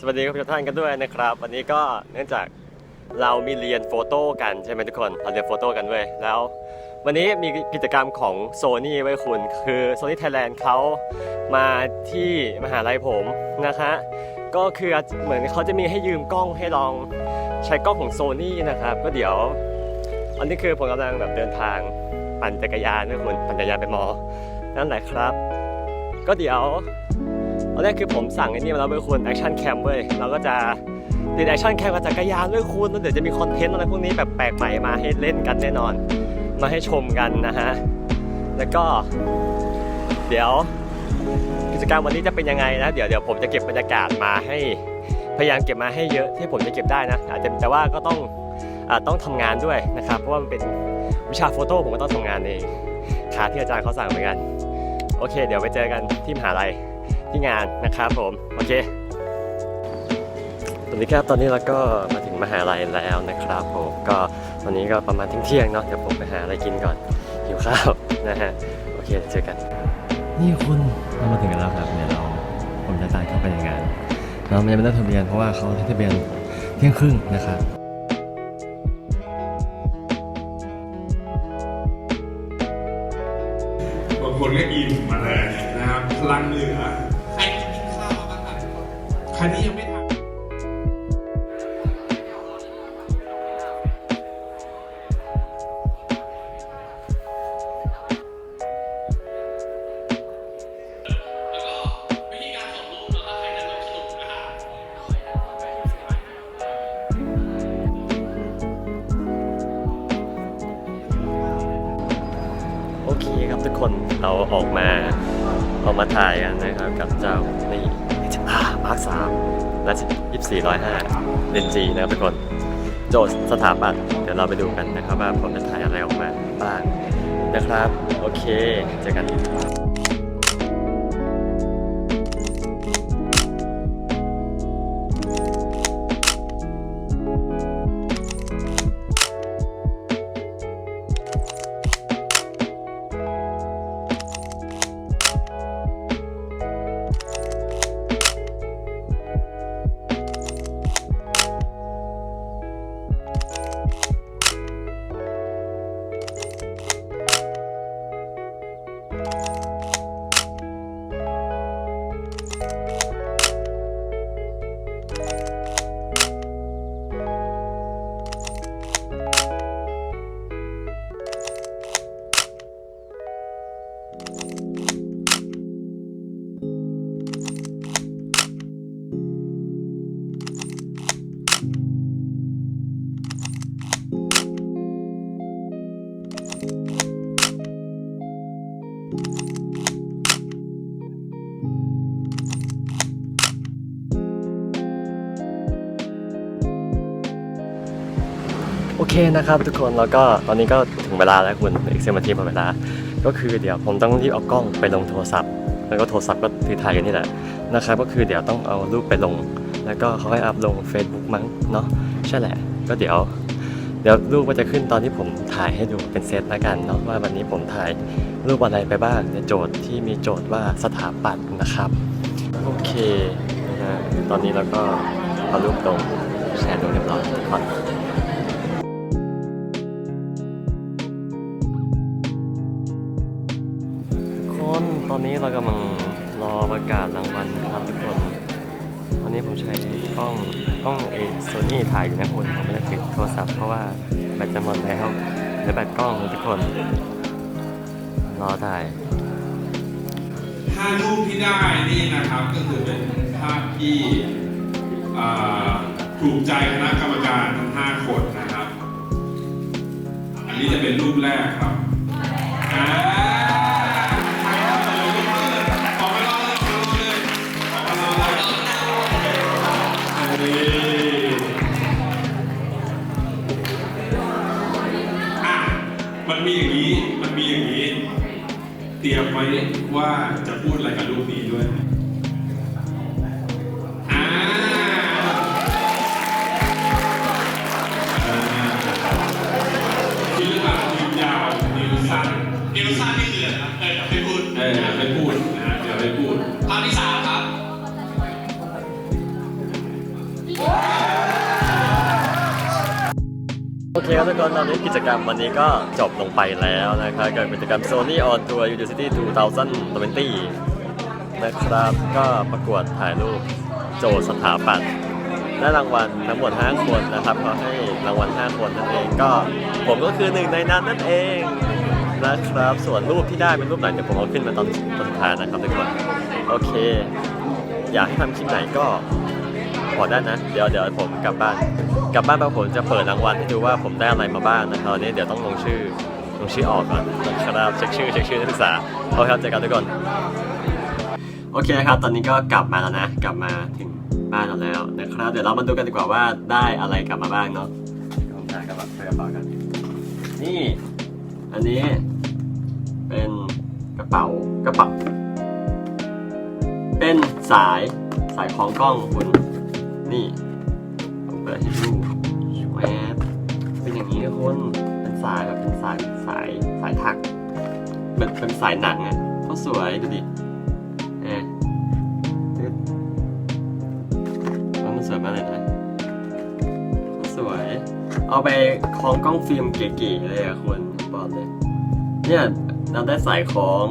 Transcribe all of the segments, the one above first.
สวัสดีครับทุกท่านกันด้วยนะครับ วันนี้ก็เนื่องจากเรามีเรียนโฟโต้กันใช่ไหมทุกคนเราเรียนโฟโต้กันเว้ยแล้ว วันนี้มีกิจกรรมของโซนี่ไว้ยคุณ คือโซนี่ไทยแลนด์เขามาที่มหาลัยผมนะคะ ก็คือเหมือนเขาจะมีให้ยืมกล้องให้ลองใช้กล้องของโซนี่นะครับ ก็เดี๋ยว อันนี้คือผมกำลังแบบเดินทางปั่นจักรยานนะคุณปั่นจักรยานไปมอ นั่นแหละครับ ก็เดี๋ยว ตอนแรกคือผมสั่งไอ้นี่มาแล้วเว้ยคุณแอคชั่นแคมเว้ยเราก็จะติดแอคชั่นแคมกับจักรยานด้วยคุณแล้วเดี๋ยวจะมีคอนเทนต์อะไรพวกนี้แบบแปลกใหม่มาให้เล่นกันแน่นอน มาให้ชมกันนะฮะ แล้วก็ เดี๋ยวกิจกรรมวันนี้จะเป็นยังไงนะเดี๋ยวเดี๋ยวผมจะเก็บบรรยากาศมาให้พยายามเก็บมาให้เยอะที่ผมจะเก็บได้นะอาจจะแต่ว่าก็ต้องอต้องทำงานด้วยนะครับ เพราะว่ามันเป็นวิชาโฟโต้ผมก็ต้องทำงานเองขาที่อาจารย์เขาสั่งเหมือนกัน โอเค เดี๋ยวไปเจอกันที่มหาลัย ที่งานนะครับผม โอเคสวัสดีครับตอนนี้เราก็มาถึงมหาลัยแล้วนะครับผมก็ตอนนี้ก็ประมาณเที่ยงๆเนาะเดี๋ยวผมไปหาอะไรกินก่อนหิวข้าวนะฮะโอเคเจอกัน นี่คุณเรามาถึงกันแล้วครับเดี๋ยวเราผมจะตายเข้าไปในงานเราไม่ได้ลงทะเบียนเพราะว่าเขาให้ทะเบียนเที่ยงครึ่งนะครับบางคนก็อิ่มมาเลยนะครับพลังเหลือ ครที่ยังไม่ทำแล้วก็วิธีการส่งรูปแล้วก็ใครจะร่วมสนุกนะครับโอเคครับทุกคนเราออกมาออกมาถ่ายกันนะครับกับเจ้านี่ มาร์คสามและยี่สี่ร้อยห้าเลนจีนะครับทุกคน โจทย์สถาปัตย์เดี๋ยวเราไปดูกันนะครับว่าผมจะถ่ายอะไรออกมาบ้างนะครับ โอเค เจอกัน นะครับทุกคนแล้วก็ตอนนี้ก็ถึงเวลาแล้วคุณอีกสิบนาทีหมดเวลา ก็คือเดี๋ยวผมต้องรีบเอากล้องไปลงโทรศัพท์ แล้วก็โทรศัพท์ก็ถือถ่ายกันนี่แหละนะครับ ก็คือเดี๋ยวต้องเอารูปไปลง แล้วก็เขาให้อัพลง Facebook มั้งเนาะใช่แหละ ก็เดี๋ยวเดี๋ยวรูปก็จะขึ้นตอนที่ผมถ่ายให้ดูเป็นเซตละกันเนาะว่าวันนี้ผมถ่ายรูปอะไรไปบ้างในโจทย์ที่มีโจทย์ว่าสถาปัตย์นะครับโอเคนะตอนนี้เราก็เอารูปลงแชร์ลงเรียบร้อยก่อนคน นี้ผมใช้กล้องกล้องเอโซนี่ถ่ายอยู่นะคุณผมไม่ได้ติดโทรศัพท์เพราะว่าแบตจะหมดแล้วเหลือแบตกล้องทุกคน รอถ่ายถ้ารูปที่ได้นี่นะครับก็คือเป็นภาพที่ถูกใจคณะกรรมการทั้งห้าคนนะครับ อันนี้จะเป็นรูปแรกครับ มันมีอย่างนี้ มันมีอย่างนี้ เตรียมไว้ว่าจะพูดอะไรกับรูปนี้ด้วย เคครับทุกคนตอนนี้กิจกรรมวันนี้ก็จบลงไปแล้วนะครับกับกิจกรรม Sony on Tour University 2020นะครับก็ประกวดถ่ายรูปโจสถาปัตย์ได้รางวัลทั้งหมด 5 คนนะครับเขาให้รางวัล 5 คนนั่นเองก็ผมก็คือหนึ่งในนั้นนั่นเองนะครับส่วนรูปที่ได้เป็นรูปไหนเดี๋ยวผมเอาขึ้นมาตอนตอนท้ายนะครับทุกคนโอเค อยากให้ทำคลิปไหนก็บอกได้นะ เดี๋ยวเดี๋ยวผมกลับบ้าน กลับบ้านไปผมจะเปิดรางวัลให้ดูว่าผมได้อะไรมาบ้างนะครับนี้เดี๋ยวต้องลงชื่อลงชื่อออกก่อนนะครับเช็คชื่อเช็คชื่อนักศึกษาโอเคครับเจอกันทุกคนโอเคครับ ตอนนี้ก็กลับมาแล้วนะ กลับมาถึงบ้านเราแล้วนะครับ เดี๋ยวเรามาดูกันดีกว่าว่าได้อะไรกลับมาบ้างเนาะผมถ่ายกระเป๋ากระเป๋ากัน นี่ อันนี้เป็นกระเป๋ากระเป๋าเป็นสายสายคล้องกล้องคุณ นี่ ผมเปิดให้ดูแวเป็นอย่างนี้นะคุณเป็นสายแบบเป็นสายสายสายถักเป็นเป็นสายหนังอะก็สวยดูดิเอ๊ะตึ๊ดว่ามันสวยมากเลยนะก็สวย เอาไปคล้องกล้องฟิล์มเก๋ๆเลยอะคุณบอกเลยเนี่ยเราได้สายคล้อง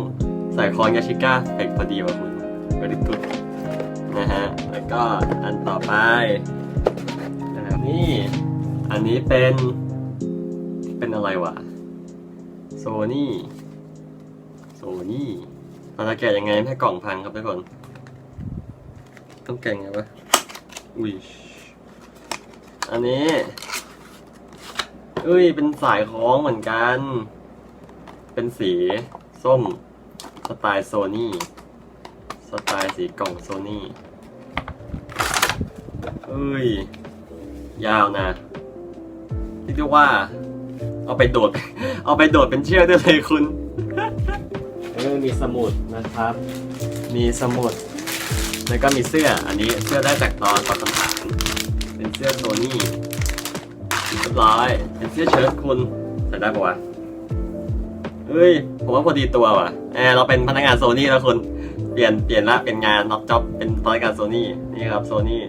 สายคล้องยาชิก้าเฟกพอดีว่ะคุณ very good นะฮะ แล้วก็อันต่อไป นี่ อันนี้เป็น เป็นอะไรวะโซนี่โซนี่เราจะแกะยังไงให้กล่องพังครับทุกคน ต้องแกะยังไงวะ อุ้ย อันนี้เอ้ย เป็นสายคล้องเหมือนกัน เป็นสีส้ม สไตล์โซนี่ สไตล์สีกล่องโซนี่เอ้ย ยาวนะเรียกได้ว่า เอาไปโดด เอาไปโดดเป็นเชือกได้เลยคุณแล้วก็มีสมุดนะครับ มีสมุด แล้วก็มีเสื้อ อันนี้เสื้อได้จากตอนตอนคำถามเป็นเสื้อโซนี่เรียบร้อย เป็นเสื้อเชิ้ตคุณใส่ได้ปะวะเฮ้ย ผมว่าพอดีตัวว่ะแอบเราเป็นพนักงานโซนี่แล้วคุณ เปลี่ยน เปลี่ยนละ เป็นงานน็อกจ็อบ เป็นพนักงานโซนี่ นี่ครับโซนี่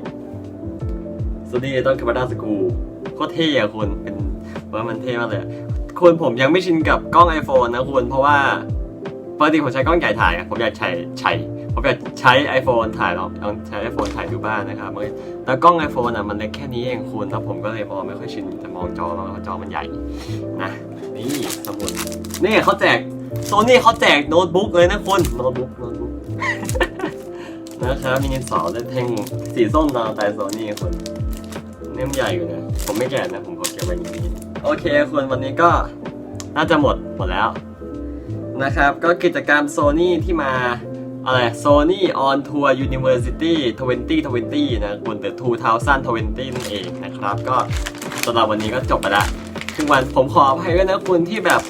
โซนี่ต้องคาร์ดาสกูโคตรเท่อะคุณเป็นว่ามันเท่มากเลยคุณผมยังไม่ชินกับกล้อง iPhone นะคุณเพราะว่าปกติผมใช้กล้องใหญ่ถ่ายผมอยากใช้ใช้ผมอยากใช้ iPhone ถ่ายลองลองใช้ iPhone ถ่ายดูบ้างนะครับแล้วกล้อง iPhone อะมันเล็กแค่นี้เองคุณแล้วผมก็เลยมองไม่ค่อยชินจะมองจอมองจอมันใหญ่นะนี่สมุดนี่เขาแจกโซนี่เขาแจกโน้ตบุ๊กเลยนะคุณโน้ตบุ๊กโน้ตบุ๊กนะครับมีเงินสอได้แท่งสีส้มดาวไตโซนี่คน เน่มใหญ่อยู่นะ ผมไม่แก่นะ ผมขอเก็บไว้อย่างนี้โอเคคุณวันนี้ก็น่าจะหมดหมดแล้วนะครับ ก็กิจกรรมโซนี่ที่มาอะไร Sony on Tour University 2020 นะคุณ The 2020นั่นเองนะครับ ก็สำหรับวันนี้ก็จบไปละครึ่งวันผมขออภัยด้วยนะคุณที่แบบ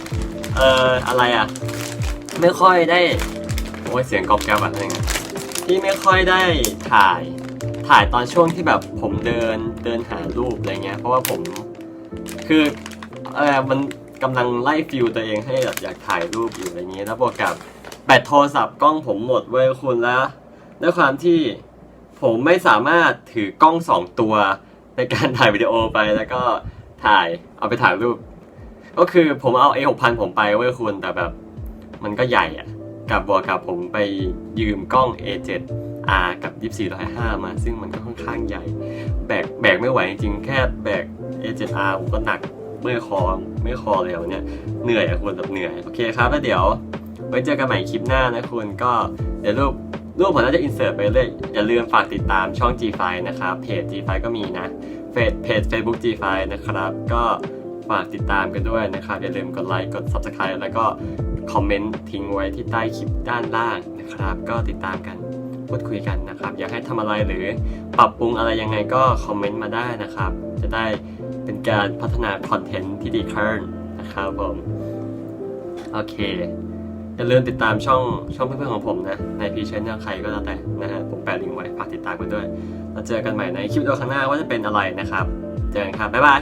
เอ่อ อะไรอะ ไม่ค่อยได้ โอ้ยเสียงกรอบแกรบอะไรเงี้ยที่ไม่ค่อยได้ถ่าย ถ่ายตอนช่วงที่แบบผมเดิน เดินหารูปอะไรเงี้ย เพราะว่าผมคือเออมันกำลังไล่ฟิลตัวเองให้แบบอยากถ่ายรูปอยู่อะไรเงี้ยแล้วบวกกับแบตโทรศัพท์กล้องผมหมดเว้ยคุณแล้วด้วยความที่ผมไม่สามารถถือกล้องสองตัวในการถ่ายวิดีโอไปแล้วก็ถ่ายเอาไปถ่ายรูป ก็คือผมเอา A 6 0 0ผมไปเว้ยคุณแต่แบบ มันก็ใหญ่อะกับบวกกับผมไปยืมกล้อง A7 R กับ 2405มา ซึ่งมันก็ค่อนข้างใหญ่ แบกแบกไม่ไหวจริงๆแค่แบก A7 R ผมก็หนักเมื่อยคอไม่คอเลยวันเนี่ยเหนื่อยอะคุณแบบเหนื่อย โอเคครับแล้วเดี๋ยวไว้เจอกันใหม่คลิปหน้านะคุณก็เดี๋ยวรูปรูปผมน่าจะอินเสิร์ตไปเรื่อยอย่าลืมฝากติดตามช่อง G5 นะครับเพจ G5 ก็มีนะเฟซเพจ Facebook G5 นะครับ ก็ฝากติดตามกันด้วยนะครับ อย่าลืมกดไลค์กด Subscribe แล้วก็คอมเมนต์ทิ้งไว้ที่ใต้คลิปด้านล่างนะครับ ก็ติดตามกัน พูดคุยกันนะครับ อยากให้ทำอะไรหรือปรับปรุงอะไรยังไงก็คอมเมนต์มาได้นะครับ จะได้เป็นการพัฒนาคอนเทนต์ที่ดีขึ้นนะครับผม โอเคอย่าลืมติดตามช่องช่องเพื่อนๆของผมนะ ในพีชแนลใครก็แล้วแต่นะฮะผมแปะลิงก์ไว้ฝากติดตามกันด้วย แล้วเจอกันใหม่ในคลิปวิดีโอข้างหน้าว่าจะเป็นอะไรนะครับ เจอกันครับ บ๊ายบาย